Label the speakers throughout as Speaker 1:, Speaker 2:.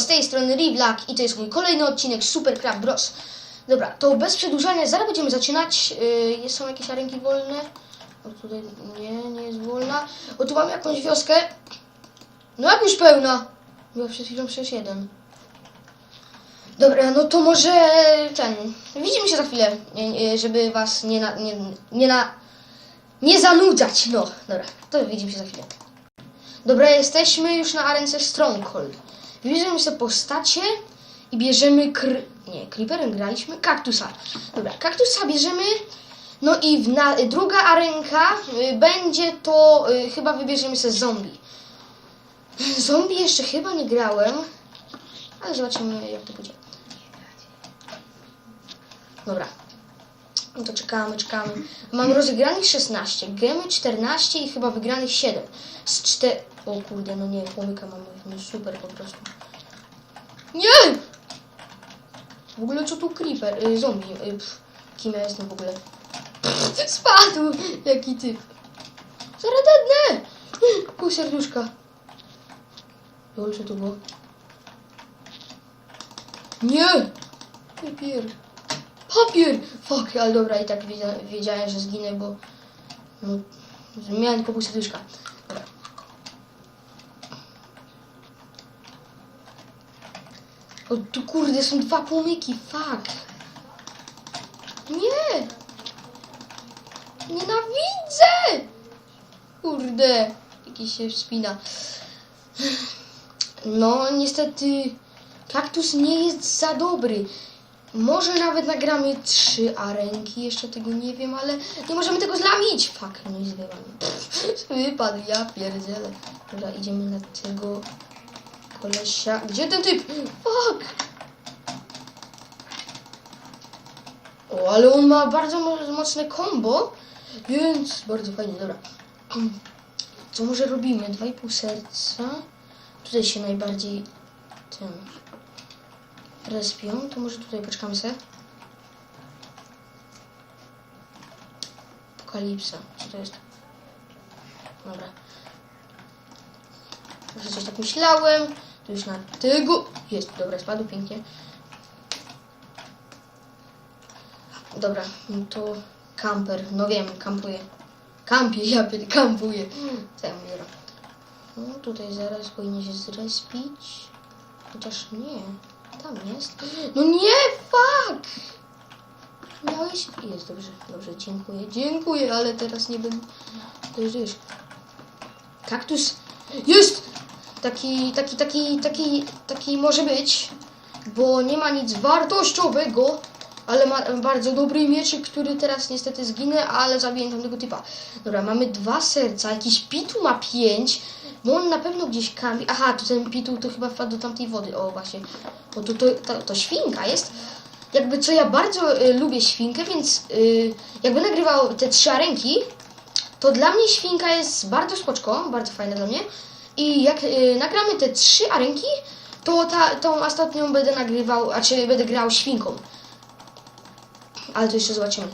Speaker 1: z tej strony Rivlak i to jest mój kolejny odcinek Super Crab Bros. Dobra, to bez przedłużania, zaraz będziemy zaczynać. Yy, są jakieś arenki wolne? O, tutaj nie, nie jest wolna. O, tu mam jakąś wioskę. No jak już pełna? Była przed chwilą przecież jeden. Dobra, no to może ten. Widzimy się za chwilę, nie- nie, żeby was nie na, nie, nie na, nie zanudzać. No, dobra, to widzimy się za chwilę. Dobra, jesteśmy już na arence Stronghold. Wybierzemy sobie postacie i bierzemy kr... Nie, Creeperem graliśmy? Kaktusa. Dobra, kaktusa bierzemy. No i na... druga arenka y, będzie to... Y, chyba wybierzemy sobie zombie. Zombie jeszcze chyba nie grałem. Ale zobaczymy jak to będzie. Dobra. No to czekamy, czekamy. Mam rozegranych 16, gemy 14 i chyba wygranych 7. Z 4... O kurde, no nie, pomyka mamy. No super po prostu. Nie! W ogóle co tu creeper? Y, zombie. Y, pff, kim ja jestem w ogóle? Pff, spadł! Jaki typ. Zaraz dednę! Pół serduszka. Lol, co to było? Nie! Papier. Papier! Fuck, ale dobra, i tak wiedzia, wiedziałem, że zginę, bo... No, miałem tylko pół serduszka. O, tu kurde, są dwa płomyki, fuck. Nie! Nienawidzę! Kurde, jakiś się wspina. No, niestety, kaktus nie jest za dobry. Może nawet nagramy trzy arenki, jeszcze tego nie wiem, ale nie możemy tego zlamić. Fuck, no i zbywam. Wypadł, ja pierdzielę. Dobra, idziemy na tego kolesia. Gdzie ten typ? Fuck! O, ale on ma bardzo mo- mocne combo, więc bardzo fajnie, dobra. Co może robimy? Dwa i pół serca. Tutaj się najbardziej ten respią, to może tutaj poczekamy sobie. Apokalipsa, co to jest? Dobra. Może coś tak myślałem. Tu już na tego. Jest, dobra, spadł pięknie. Dobra, no to kamper. No wiem, kampuję. Kampię, ja pier- kampuję. Co ja mówię? No tutaj zaraz powinien się zrespić. Chociaż nie. Tam jest. No nie, fuck! Miałeś... Jest, dobrze, dobrze, dziękuję. Dziękuję, ale teraz nie będę... To już wiesz. Kaktus jest! Taki, taki, taki, taki, taki może być, bo nie ma nic wartościowego, ale ma bardzo dobry mieczyk, który teraz niestety zginę, ale zabiję tamtego typa. Dobra, mamy dwa serca, jakiś pitu ma pięć, bo on na pewno gdzieś kampi. Aha, to ten pitu to chyba wpadł do tamtej wody. O, właśnie. Bo to, to, to, to świnka jest. Jakby co, ja bardzo y, lubię świnkę, więc y, jakby nagrywał te trzy arenki, to dla mnie świnka jest bardzo spoczko, bardzo fajna dla mnie. I jak y, nagramy te trzy arenki, to ta, tą ostatnią będę nagrywał, a czy będę grał świnką. Ale to jeszcze zobaczymy.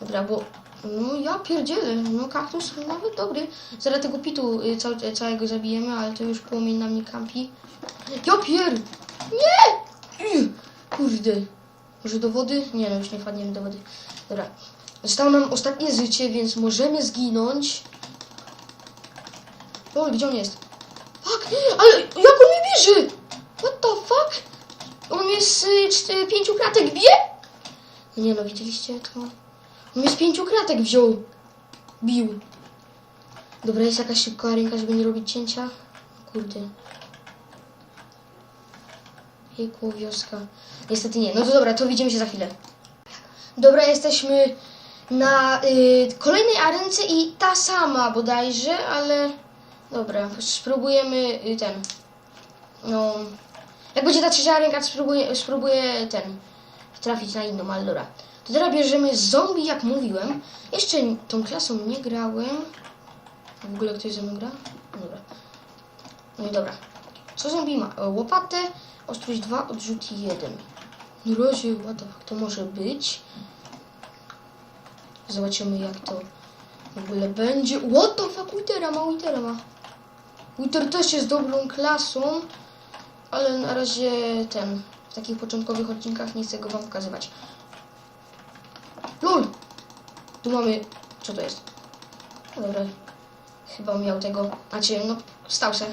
Speaker 1: Dobra, bo no ja pierdzielę, no kaktus nawet dobry. Zaraz tego pitu y, cał, y, całego zabijemy, ale to już płomień na mnie kampi. Ja pier... Nie! Y, Kurde. Może do wody? Nie no, już nie wpadniemy do wody. Dobra. Zostało nam ostatnie życie, więc możemy zginąć. O, gdzie on jest? Fuck! Ale jak on mnie bierze? What the fuck? On mnie z y, pięciu kratek bije? Nie no, widzieliście to? Mnie z pięciu kratek wziął. Bił. Dobra, jest jakaś szybka ręka, żeby nie robić cięcia? Kurde. Jejku, wioska. Niestety nie. No to dobra, to widzimy się za chwilę. Dobra, jesteśmy na y, kolejnej arence i ta sama bodajże, ale dobra, spróbujemy y, ten. No, jak będzie ta trzecia arenka, spróbuję, spróbuję ten trafić na inną, ale dobra. To teraz bierzemy zombie, jak mówiłem. Jeszcze tą klasą nie grałem. W ogóle ktoś ze mną gra? Dobra. No i dobra. Co zombie ma? E, Łopatę, ostrość 2, odrzut 1. Na razie, what to może być? Zobaczymy jak to w ogóle będzie. What the fuck, Witera ma, Witera ma. Witer też jest dobrą klasą. ale na razie ten, w takich początkowych odcinkach nie chcę go wam pokazywać. Tu mamy, co to jest? No Dobra, chyba miał tego, znaczy, no, stał się.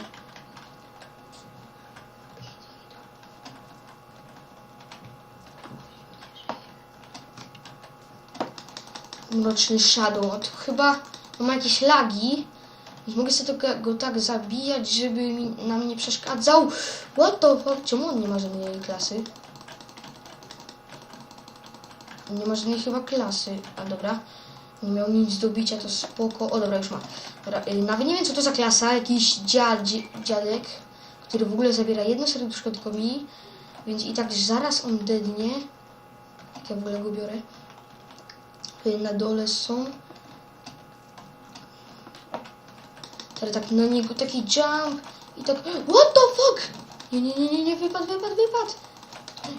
Speaker 1: Mroczny Shadow, a tu chyba ma jakieś lagi. Mogę sobie tylko go tak zabijać, żeby mi, nam nie przeszkadzał. What the fuck? Czemu on nie ma żadnej klasy? Nie ma żadnej chyba klasy. A dobra. Nie miał nic do bicia, to spoko. O dobra, już ma. Dobra, y, nawet nie wiem co to za klasa. Jakiś dziadzi, dziadek, który w ogóle zabiera jedno serduszko tylko mi. Więc i tak zaraz on dednie. Jak ja w ogóle go biorę. Y, Na dole są. Teraz tak na niego taki jump i tak. What the fuck? Nie, nie, nie, nie, nie, wypadł, wypadł, wypadł.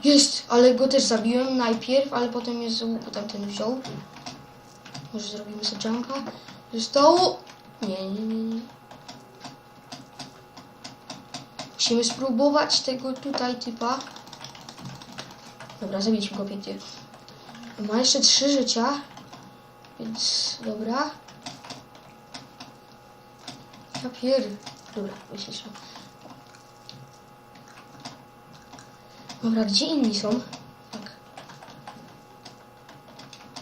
Speaker 1: Jest, ale go też zabiłem najpierw, ale potem jest z łuku tamten wziął. Może zrobimy sobie jumpa. Zostało. Nie, nie, nie, nie. Musimy spróbować tego tutaj typa. Dobra, zabiliśmy go pięknie. Ma jeszcze trzy życia. Więc dobra. Ja pier... Dobra, wyszliśmy. Dobra, gdzie inni są? Tak.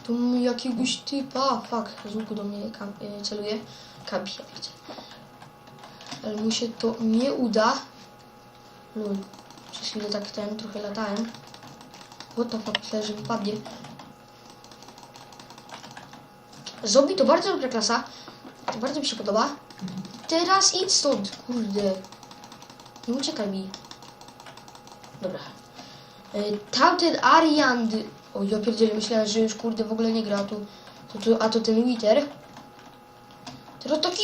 Speaker 1: Tu jakiegoś typa. Fuck, z łuku do mnie y, celuje. Kampi, ja. Ale mu się to nie uda. Lul. Przez chwilę tak ten, trochę latałem. What the fuck, myślę, że wypadnie. Zombie to bardzo dobra klasa. To bardzo mi się podoba. Teraz idź stąd, kurde. Nie uciekaj mi. Dobra. Y, Tamten Ariand. O, ja pierdzielę, myślałem, że już kurde w ogóle nie gra. Tu, tu, a to ten Wither. Teraz taki...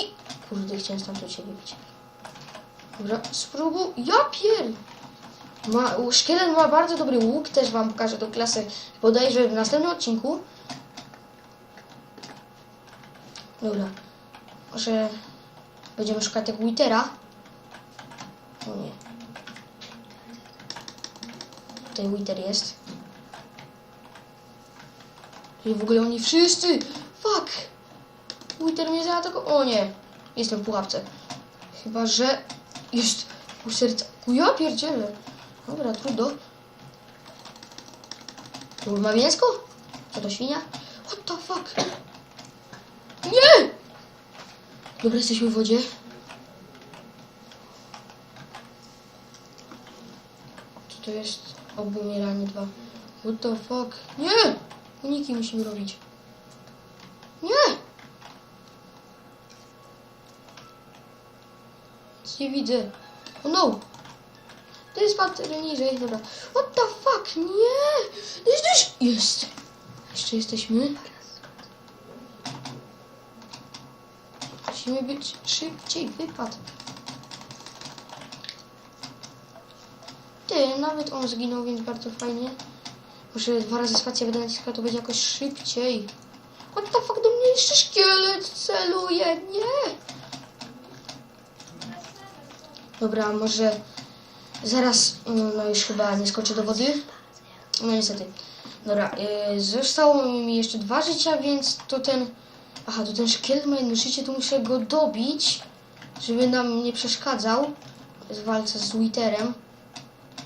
Speaker 1: Kurde, chciałem stamtąd się wybić. Dobra, spróbuj. Ja pier... Ma, szkielet ma bardzo dobry łuk, też wam pokażę tą klasę bodajże w następnym odcinku. Dobra. Może będziemy szukać tego Witera. O nie. Tutaj Wither jest. I w ogóle oni wszyscy! Fuck! Wither mnie zaatakował. O nie! Jestem w pułapce. Chyba, że... Jest... U serca... Ja pierdzielę. Dobra, trudno. Tu ma mięsko? Co to świnia? What the fuck? Nie! Dobra, jesteśmy w wodzie. Co to jest? Obumieranie dwa. What the fuck? Nie! Uniki musimy robić. Nie! Nic nie widzę. Oh no! To jest bateria niżej, dobra. What the fuck? Nie! Jest też... Jest! Jeszcze jesteśmy. Musimy być szybciej, wypad. Ty, nawet on zginął, więc bardzo fajnie. Może dwa razy spację będę naciskał, to będzie jakoś szybciej. What the fuck, do mnie jeszcze szkielet celuje, nie! Dobra, może zaraz, mm, no już chyba nie skoczę do wody. No niestety. Dobra, yy, zostało mi jeszcze dwa życia, więc to ten... Aha, to ten szkielet ma jedno życie, to muszę go dobić, żeby nam nie przeszkadzał w walce z Witherem.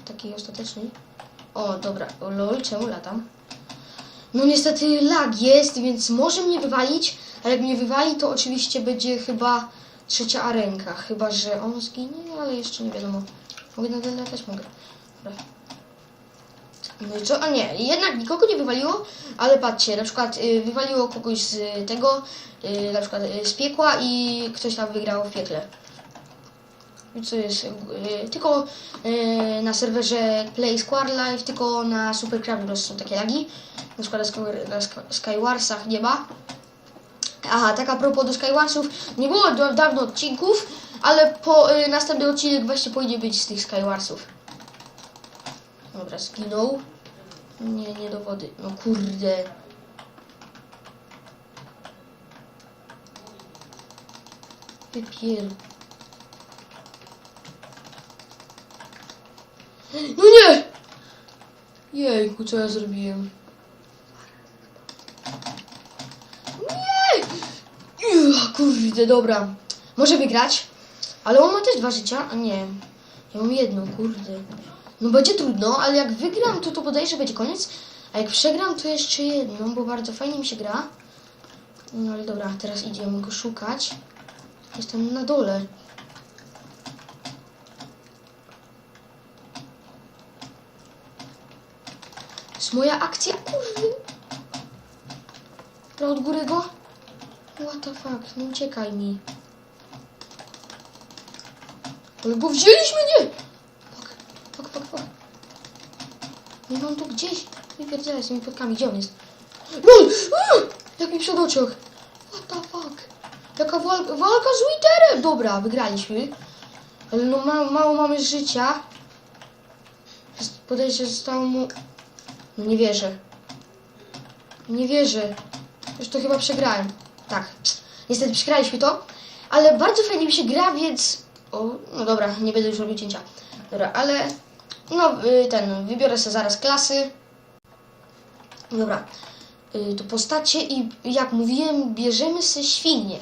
Speaker 1: Takiej ostatecznej. O, dobra. Lol, czemu latam? No niestety lag jest, więc może mnie wywalić, ale jak mnie wywali, to oczywiście będzie chyba trzecia arenka. Chyba, że on zginie, ale jeszcze nie wiadomo. Mogę nadal latać? Mogę. Dobra. No i co? A nie, jednak nikogo nie wywaliło, ale patrzcie, na przykład y, wywaliło kogoś z tego, y, na przykład y, z piekła i ktoś tam wygrał w piekle. Co jest? Y, tylko y, na serwerze Play Square Live, tylko na Super Crab Bros są takie lagi. Na przykład na, Sky- na Sky- Skywarsach nie ma. Aha, tak a propos do Skywarsów, nie było da- dawno odcinków, ale po y, następny odcinek właśnie powinien być z tych Skywarsów. Dobra, zginął. Nie, nie do wody. No kurde. Wypier... No nie! Jejku, co ja zrobiłem? Nie! Kurde, dobra. Może wygrać, ale on ma też dwa życia, a nie. Ja mam jedno, kurde. No będzie trudno, ale jak wygram, to to bodajże będzie koniec. A jak przegram, to jeszcze jedną, bo bardzo fajnie mi się gra. No ale dobra, teraz idziemy go szukać. Jestem na dole. Jest moja akcja, kurde. Dobra, od góry go. What the fuck, nie uciekaj mi. Ale go wzięliśmy, nie! Fuck, fuck, fuck, fuck. Nie mam tu gdzieś. Wypierdzielę z tymi płotkami, gdzie on jest? No! Ah! Jak mi przed oczach. What the fuck? Jaka walka, walka z Witterem! Dobra, wygraliśmy. Ale no ma, mało mamy życia. Podejście zostało mu... Nie wierzę. Nie wierzę. Już to chyba przegrałem. Tak. Niestety przegraliśmy to. Ale bardzo fajnie mi się gra, więc... O, no dobra, nie będę już robił cięcia. Dobra, ale... No, y, ten, wybiorę sobie zaraz klasy. Dobra. Y, To postacie i jak mówiłem, bierzemy sobie świnię.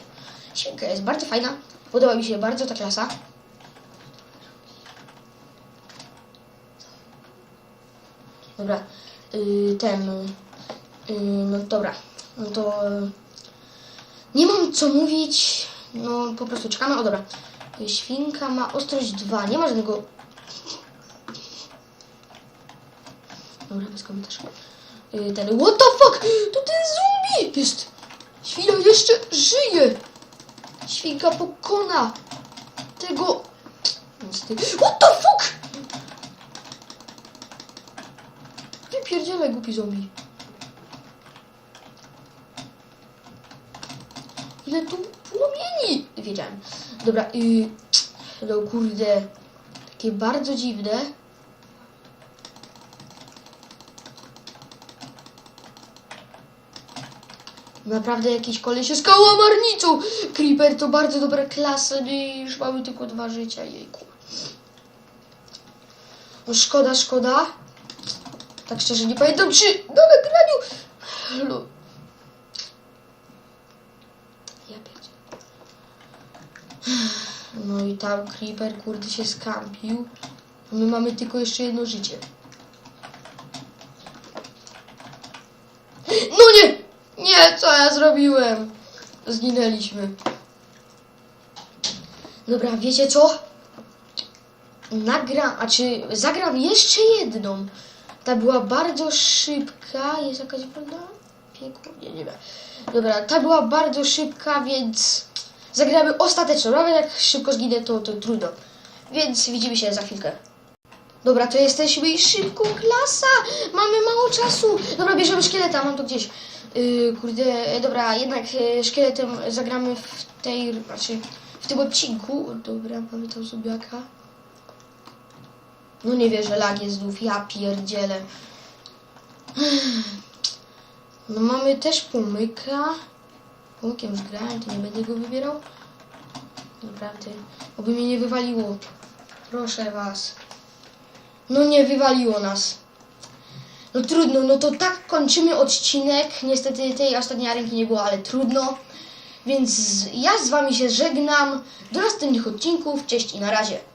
Speaker 1: Świnka jest bardzo fajna. Podoba mi się bardzo ta klasa. Dobra. Y, Ten... y, No dobra. No to... y, Nie mam co mówić. No po prostu czekamy. O dobra. Świnka ma ostrość 2. Nie ma żadnego... Dobra, bez komentarza. Ten... What the fuck? To ten zombie! Jest... Świnia jeszcze żyje! Świnka pokona tego... What the fuck? Wypierdzielaj, głupi zombie. Ile tu płomieni? Wiedziałem. Dobra, y, no kurde, takie bardzo dziwne. Naprawdę jakiś koleś z kałamarnicą. Creeper to bardzo dobra klasa, już mamy tylko dwa życia, jejku. No szkoda, szkoda. Tak szczerze nie pamiętam czy na nagraniu... Lu- Ja pierdzielę. No i tam Creeper kurde się skampił. My mamy tylko jeszcze jedno życie. No nie! Nie, co ja zrobiłem? Zginęliśmy. Dobra, wiecie co? Nagram, a czy zagram jeszcze jedną. Ta była bardzo szybka. Jest jakaś prawda? Piekło? Nie, nie wiem. Dobra, ta była bardzo szybka, więc zagramy ostateczną. Nawet jak szybko zginę, to, to trudno. Więc widzimy się za chwilkę. Dobra, to jesteśmy i szybko klasa. Mamy mało czasu. Dobra, bierzemy szkieleta, mam to gdzieś. Yy, kurde, e, dobra, jednak e, szkieletem zagramy w tej, znaczy w tym odcinku. Dobra, mamy tam. No nie wierzę, lag jest znów, ja pierdzielę. No mamy też pomyka. Pomykiem już grałem, to nie będę go wybierał. Naprawdę, oby mnie nie wywaliło. Proszę was. No nie wywaliło nas. No trudno, no to tak kończymy odcinek. Niestety tej ostatniej arenki nie było, ale trudno. Więc ja z wami się żegnam. Do następnych odcinków. Cześć i na razie.